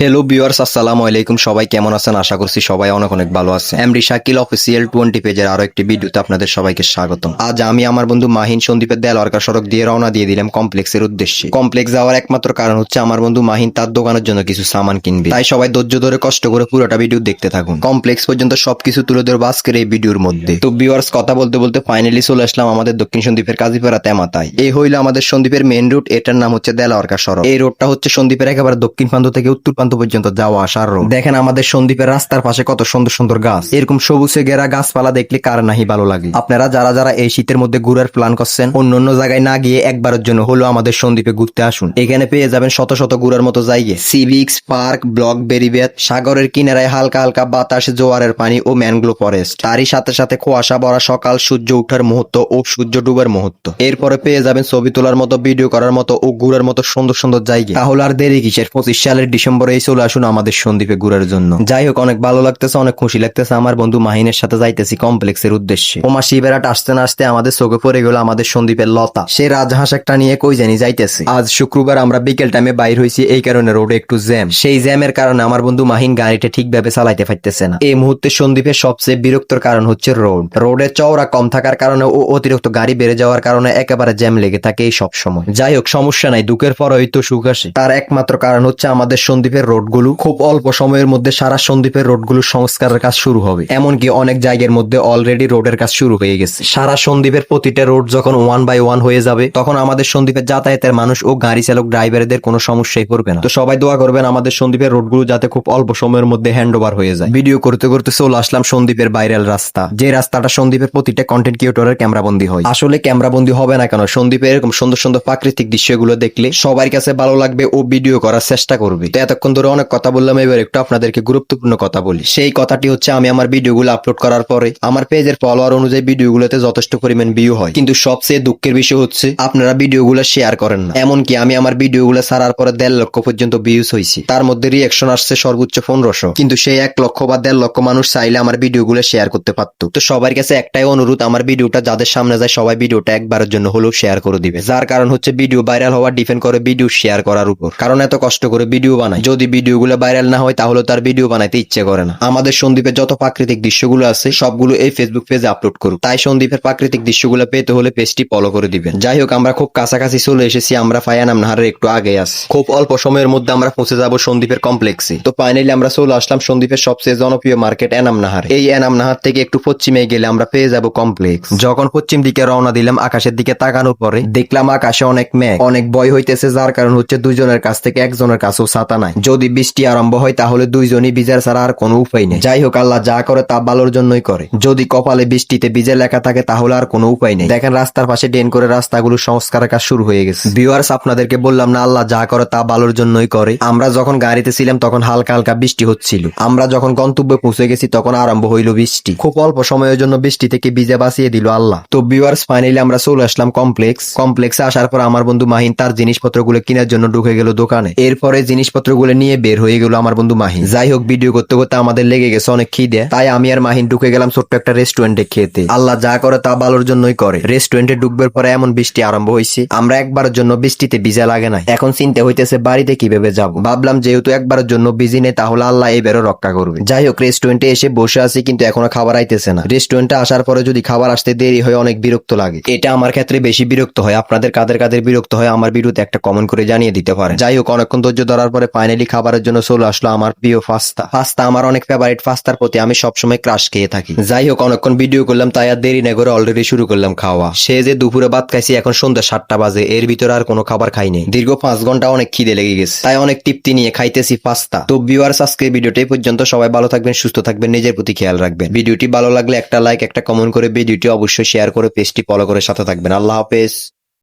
Hello viewers আসসালামু আলাইকুম। সবাই কেমন আছেন? আশা করছি সবাই অনেক অনেক ভালো আছে এমডি শাকিল অফিসিয়াল টোয়েন্টি পেজের আরও একটি ভিডিওতে আপনাদের সবাইকে স্বাগতম। আজ আমি আমার বন্ধু মাহিন সন্দীপের দেলোয়ারকা সড়ক দিয়ে রওনা দিয়ে দিলাম কমপ্লেক্সের উদ্দেশ্যে। কমপ্লেক্স যাওয়ার একমাত্র কারণ হচ্ছে আমার বন্ধু মাহিন তার দোকানের জন্য কিছু সামান কিনবে। তাই সবাই ধৈর্য ধরে কষ্ট করে পুরোটা ভিডিও দেখতে থাকুন। কমপ্লেক্স পর্যন্ত সবকিছু তুলে ধরবো আজকের এই ভিডিওর মধ্যে। তো ভিউয়ার্স কথা বলতে বলতে ফাইনালি চলে আসলাম আমাদের দক্ষিণ সন্দীপের কাজীপাড়া তেমাতায়। এই হইল আমাদের সন্দীপের মেন রুট এটার নাম হচ্ছে দেলাওয়ারকা সড়ক। এই রোডটা হচ্ছে সন্দীপের একেবারে দক্ষিণ প্রান্ত থেকে উত্তর প্রান্ত পর্যন্ত যাওয়া আসার রোড দেখেন আমাদের সন্দীপের রাস্তার পাশে কত সুন্দর সুন্দর গাছ। এরকম সবুজে ঘেরা গাছপালা দেখলে কার নাহি ভালো লাগে? আপনারা যারা যারা এই শীতের মধ্যে ঘুরার প্ল্যান করছেন অন্য অন্য জায়গায় না গিয়ে একবারের জন্য হলো আমাদের সন্দীপে ঘুরতে আসুন। এখানে পেয়ে যাবেন শত শত ঘুরার মতো জায়গা। সিভিক্স পার্ক ব্লক বেরিবেত সাগরের কিনারায় হালকা হালকা বাতাস জোয়ারের পানি ও ম্যানগ্লো ফরেস্ট তারই সাথে সাথে কুয়াশা ভরা সকাল সূর্য ওঠার মুহূর্ত ও সূর্য ডুবার মুহূর্ত। এরপরে পেয়ে যাবেন ছবি তোলার মতো ভিডিও করার মতো ও ঘুরার মতো সুন্দর সুন্দর জায়গা। তাহলে আর দেরি কিসের? পঁচিশ সালের ডিসেম্বরে এই চলে আসুন আমাদের সন্দীপে ঘুরার জন্য। যাই হোক, অনেক ভালো লাগতেছে, অনেক খুশি লাগতেছে। আমার বন্ধু মাহিনের সাথে যাইতেছি কমপ্লেক্সের উদ্দেশ্যে। ওমা শিবেরাট আসতে না আসতে আমাদের চোখে পড়ে গেল আমাদের সন্দীপের লতা। সে রাজহাঁস একটা নিয়ে কই জানি যাইতেছে। আজ শুক্রবার আমরা বিকেল টাইমে বাইর হয়েছি এই কারণে রোডে একটু জ্যাম সেই জ্যামের কারণে আমার বন্ধু মাহিন গাড়িটা ঠিকভাবে চালাইতে পারতেছে না। এই মুহূর্তে সন্দীপের সবচেয়ে বিরক্তর কারণ হচ্ছে রোড রোডের চওড়া কম থাকার কারণে ও অতিরিক্ত গাড়ি বেড়ে যাওয়ার কারণে একেবারে জ্যাম লেগে থাকে এই সব সময় যাই হোক, সমস্যা নাই, দুঃখের পর হয়তো সুখ আসে। তার একমাত্র কারণ হচ্ছে আমাদের সন্দীপের রোডগুলো খুব অল্প সময়ের মধ্যে সারা সন্দীপের রোডগুলো সংস্কারের কাজ শুরু হবে। এমনকি অনেক জায়গার মধ্যে অলরেডি রোডের কাজ শুরু হয়ে গেছে। সারা সন্দীপের প্রতিটা রোড যখন ওয়ান বাই ওয়ান হয়ে যাবে, তখন আমাদের সন্দ্বীপের যাতায়াতের মানুষ ও গাড়ি চালক ড্রাইভারদের কোনো সমস্যাই পড়বে না। তো সবাই দোয়া করবেন আমাদের সন্দীপের রোডগুলো যাতে খুব অল্প সময়ের মধ্যে হ্যান্ড ওভার হয়ে যায়। ভিডিও করতে করতে চলে আসলাম সন্দীপের বাইরের রাস্তা। যে রাস্তাটা সন্দীপের প্রতিটা কন্টেন্ট ক্রিয়েটরের ক্যামেরাবন্দি হয়। আসলে ক্যামেরাবন্দি হবে না কেন? সন্দীপের এরকম সুন্দর সুন্দর প্রাকৃতিক দৃশ্যগুলো দেখলে সবার কাছে ভালো লাগবে ও ভিডিও করার চেষ্টা করবে। তো এতক্ষণ ধরে অনেক কথা বললাম, এবার একটু আপনাদেরকে গুরুত্বপূর্ণ কথা বলি। সেই কথাটি হচ্ছে, আমি আমার ভিডিওগুলো আপলোড করার পরে আমার পেজের ফলোয়ার অনুযায়ী ভিডিওগুলোতে যথেষ্ট পরিমাণ ভিউ হয়। কিন্তু সবচেয়ে দুঃখের বিষয় হচ্ছে, আপনারা ভিডিওগুলো শেয়ার করেন না। এমনকি আমি আমার ভিডিওগুলো ছাড়ার পরে দেড় লক্ষ পর্যন্ত ভিউজ হয়েছি। তার মধ্যে রিয়াকশন আসছে সর্বোচ্চ পনেরোশো। কিন্তু সেই এক লক্ষ বা দেড় লক্ষ মানুষ চাইলে আমার ভিডিওগুলো শেয়ার করতে পারতো। তো সবার কাছে একটাই অনুরোধ, আমার ভিডিওটা যাদের সামনে যায় সবাই ভিডিওটা একবারের জন্য হলেও শেয়ার করে দিবে। যার কারণ হচ্ছে ভিডিও ভাইরাল হওয়ার ডিপেন্ড করে ভিডিও শেয়ার করার উপর। কারণ এত কষ্ট করে ভিডিও বানাই যদি ভিডিওগুলো ভাইরাল না হয়, তাহলে তার ভিডিও বানাইতে ইচ্ছে করে না। আমাদের সন্দীপের যত প্রাকৃতিক দৃশ্যগুলো আছে, সবগুলো এই ফেসবুক পেজে আপলোড করুক। তাই সন্দীপের প্রাকৃতিক দৃশ্যগুলো পেতে হলে পেজটি ফলো করে দিবেন। যাই হোক, আমরা খুব কাছাকাছি চলে এসেছি, আমরা ফায়ানাম নাহারের একটু আগে আছি। খুব অল্প সময়ের মধ্যে আমরা পৌঁছে যাব সন্দীপের কমপ্লেক্সে তো ফাইনালি আমরা চলে আসলাম সন্দীপের সবচেয়ে জনপ্রিয় মার্কেট এনাম নাহার। এই এনাম নাহার থেকে একটু পশ্চিমে গেলে আমরা পেয়ে যাব কমপ্লেক্স যখন পশ্চিম দিকে রওনা দিলাম, আকাশের দিকে তাকানোর পরে দেখলাম আকাশে অনেক মেঘ। অনেক ভয় হইতেছে, যার কারণ হচ্ছে দুজনের কাছ থেকে একজনের কাছেও ছাতা নাই। যদি বৃষ্টি আরম্ভ হয়, তাহলে দুইজনই বিজার ছাড়া আর কোনো উপায় নেই। যাই হোক আল্লাহ যা করে তা ভালোর জন্যই করে। যদি কপালে বৃষ্টিতে বিজে লেখা থাকে, তাহলে আর কোনো উপায় নেই। দেখেন, রাস্তার পাশে ডেন করে রাস্তাগুলো সংস্কারের কাজ শুরু হয়ে গেছে। ভিউয়ার্স আপনাদেরকে বললাম না, আল্লাহ যা করে তা ভালোর জন্যই করে। আমরা যখন গাড়িতে ছিলাম, তখন হালকা হালকা বৃষ্টি হচ্ছিল। আমরা যখন গন্তব্যে পৌঁছে গেছি, তখন আরম্ভ হইল বৃষ্টি। খুব অল্প সময়ের জন্য বৃষ্টি থেকে ভিজে বাঁচিয়ে দিল আল্লাহ। তো ভিউয়ার্স ফাইনালি আমরা চলে আসলাম কমপ্লেক্স কমপ্লেক্সে আসার পর আমার বন্ধু মাহিন তার জিনিসপত্রগুলো কেনার জন্য ঢুকে গেল দোকানে। এরপরে জিনিসপত্রগুলো নিয়ে বের হয়ে গেল আমার বন্ধু মাহিন। যাই হোক ভিডিও করতে করতে আমাদের লেগে গেছে অনেক খিদে, তাই আমি আর মাহিন ঢুকে গেলাম ছোট্ট একটা রেস্টুরেন্টে খেতে। আল্লাহ যা করে তা ভালোর জন্যই করে। রেস্টুরেন্টে ঢুকবার পরে এমন বৃষ্টি আরম্ভ হয়েছে আমরা একবারের জন্য বৃষ্টিতে ভিজা লাগে না এখন চিন্তা হইতেছে বাড়িতে কীভাবে যাব। ভাবলাম যেহেতু একবারের জন্য বিজি নেই, তাহলে আল্লাহ এবারও রক্ষা করবে। যাই হোক রেস্টুরেন্টে এসে বসে আছি, কিন্তু এখনও খাবার আইতেছে না। রেস্টুরেন্টে আসার পরে যদি খাবার আসতে দেরি হয়, অনেক বিরক্ত লাগে। এটা আমার ক্ষেত্রে বেশি বিরক্ত হয়। আপনাদের কাদের কাদের বিরক্ত হয়, আমার বিরুদ্ধে একটা কমেন্ট করে জানিয়ে দিতে পারে যাই হোক অনেকক্ষণ ধৈর্য ধরার পরে ফাইনালি খাবারের জন্য চলে আসলো আমার প্রিয় পাস্তা। পাস্তা আমার অনেক ফেভারিট পাস্তার প্রতি আমি সবসময় ক্রাশ খেয়ে থাকি। যাই হোক, অনেকক্ষণ ভিডিও করলাম, তাই আর দেরি না করে অলরেডি শুরু করলাম খাওয়া। সে যে দুপুরে ভাত খাইছি, এখন সন্ধ্যা সাতটা বাজে, এর ভিতরে আর কোনো খাবার খাইনি দীর্ঘ পাঁচ ঘণ্টা অনেক খিদে লেগে গেছে। তাই অনেক তৃপ্তি নিয়ে খাইতেছি পাস্তা। তো ভিউয়ার্স আজকে ভিডিওটি পর্যন্ত। সবাই ভালো থাকবেন, সুস্থ থাকবেন, নিজের প্রতি খেয়াল রাখবেন। ভিডিওটি ভালো লাগলে একটা লাইক একটা কমেন্ট করে, ভিডিওটি অবশ্যই শেয়ার করে পেজটি ফলো করে সাথে থাকবেন। আল্লাহ হাফেজ।